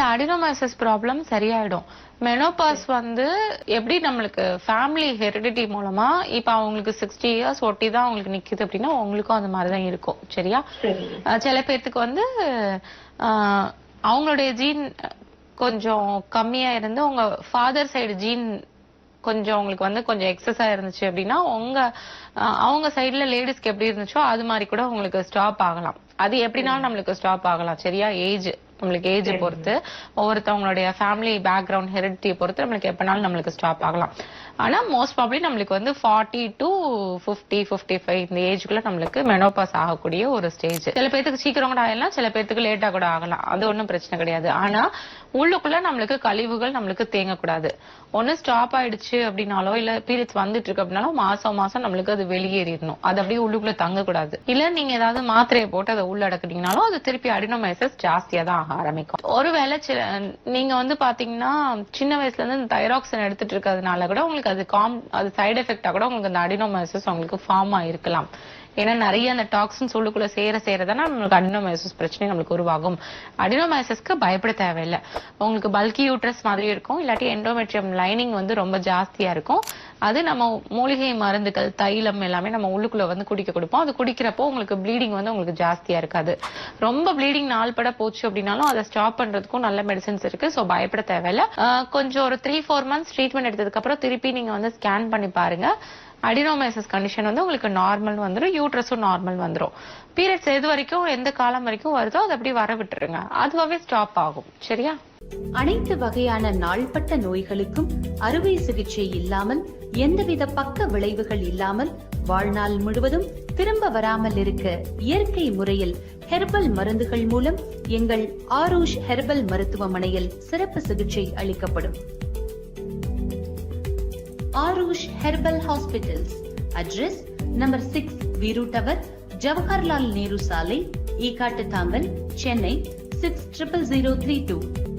இல்ல அடினோமைசஸ் ப்ராப்ளம் சரியாயிடும். மெனோபாஸ் வந்து எப்படி நம்மளுக்கு ஃபேமிலி ஹெரிடிட்டி மூலமா இப்ப அவங்களுக்கு சிக்ஸ்டி இயர்ஸ் ஒட்டி தான் அவங்களுக்கு நிக்குது அப்படின்னா உங்களுக்கும் அந்த மாதிரி தான் இருக்கும். சரியா? சில பேர்த்துக்கு வந்து அவங்களுடைய ஜீன் கொஞ்சம் கம்மியா இருந்து உங்க ஃபாதர் சைடு ஜீன் கொஞ்சம் உங்களுக்கு வந்து கொஞ்சம் எக்ஸஸா இருந்துச்சு அப்படின்னா உங்க அவங்க சைடுல லேடிஸ்க்கு எப்படி இருந்துச்சோ அது மாதிரி கூட உங்களுக்கு ஸ்டாப் ஆகலாம். அது எப்படினாலும் நம்மளுக்கு ஸ்டாப் ஆகலாம். சரியா? ஏஜ் நம்மளுக்கு ஏஜ் பொறுத்து. ஒவ்வொருத்தவங்களுடைய ஃபேமிலி பேக்ரவுண்ட் ஹெரிடிட்டியை பொறுத்து நம்மளுக்கு எப்பனாலும் நம்மளுக்கு ஸ்டாப் ஆகலாம். ஆனா மோஸ்ட் ப்ராப்ளி நம்மளுக்கு வந்து forty to fifty fifty five இந்த ஏஜ்க்குள்ள நம்மளுக்கு மெனோபாஸ் ஆகக்கூடிய ஒரு ஸ்டேஜ் சில பேர்த்துக்கு சீக்கிரம் கூட ஆகலாம் சில பேர்த்துக்கு லேட்டா கூட ஆகலாம். அது ஒண்ணும் பிரச்சனை கிடையாது. ஆனா உள்ளுக்குள்ள நம்மளுக்கு கழிவுகள் நம்மளுக்கு தேங்கக்கூடாது. ஒண்ணு ஸ்டாப் ஆயிடுச்சு அப்படின்னாலோ இல்ல பீரியட்ஸ் வந்துட்டு இருக்கு அப்படின்னாலும் மாசம் மாசம் நம்மளுக்கு அது வெளியேறிடணும். அது அப்படியே உள்ளுக்குள்ள தங்கக்கூடாது. இல்ல நீங்க ஏதாவது மாத்திரையை போட்டு அதை உள்ளடக்கிட்டீங்கனாலும் அது திருப்பி அடினோமைசஸ் ஜாஸ்தியா தான் ஆக ஆரம்பிக்கும். ஒருவேளை சில நீங்க வந்து பாத்தீங்கன்னா சின்ன வயசுல இருந்து இந்த தைராக்சின் எடுத்துட்டு இருக்கிறதுனால கூட உங்களுக்கு அது காம் அது சைடு எஃபெக்டா கூட உங்களுக்கு அந்த அடினோமைசஸ் உங்களுக்கு ஃபார்ம் ஆயிருக்கலாம் ஏன்னா நிறைய அந்த டாக்ஸின்ஸ் உள்ளுக்குள்ள சேர சேரதானே நம்மளுக்கு அடினோமைசஸ் பிரச்சனை நம்மளுக்கு உருவாகும். அடினோமைசஸ்க்கு பயப்பட தேவையில்லை. உங்களுக்கு பல்கி யூட்ரஸ் மாதிரி இருக்கும் இல்லாட்டி எண்டோமெட்ரியம் லைனிங் வந்து ரொம்ப ஜாஸ்தியா இருக்கும். அது நம்ம மூலிகை மருந்துகள் தைலம் எல்லாமே நம்ம உள்ளுக்குள்ள வந்து குடிக்க கொடுப்போம். அது குடிக்கிறப்போ உங்களுக்கு ப்ளீடிங் வந்து உங்களுக்கு ஜாஸ்தியா இருக்காது. ரொம்ப ப்ளீடிங் நாள்பட போச்சு அப்படின்னாலும் அதை ஸ்டாப் பண்றதுக்கும் நல்ல மெடிசன்ஸ் இருக்கு. சோ பயப்பட தேவையில்ல. கொஞ்சம் ஒரு த்ரீ ஃபோர் மந்த்ஸ் ட்ரீட்மெண்ட் எடுத்ததுக்கு அப்புறம் திருப்பி நீங்க வந்து ஸ்கேன் பண்ணி பாருங்க. அடினோமைசஸ் கண்டிஷன் வந்து உங்களுக்கு நார்மல் வந்துடும் யூட்ரஸும் நார்மல் வந்துடும் பீரியட்ஸ் எது வரைக்கும் எந்த காலம் வரைக்கும் வருதோ அதை அப்படியே வர விட்டுருங்க. அதுவாவே ஸ்டாப் ஆகும். சரியா? அனைத்து வகையான நாள்பட்ட நோய்களுக்கும் அறுவை சிகிச்சை இல்லாமல் எந்தவித பக்க விளைவுகள் இல்லாமல் வாழ்நாள் முழுவதும் திரும்ப வராமல் இருக்க இயற்கை முறையில் ஹெர்பல் மருந்துகள் மூலம் எங்கள் ஆரூஷ் ஹெர்பல் மருத்துவமனையில் சிறப்பு சிகிச்சை அளிக்கப்படும். Arush Herbal Hospitals. Address Number 6 Viru Tower, Jawaharlal Nehru Sale, Ekattatangal, Chennai 600032.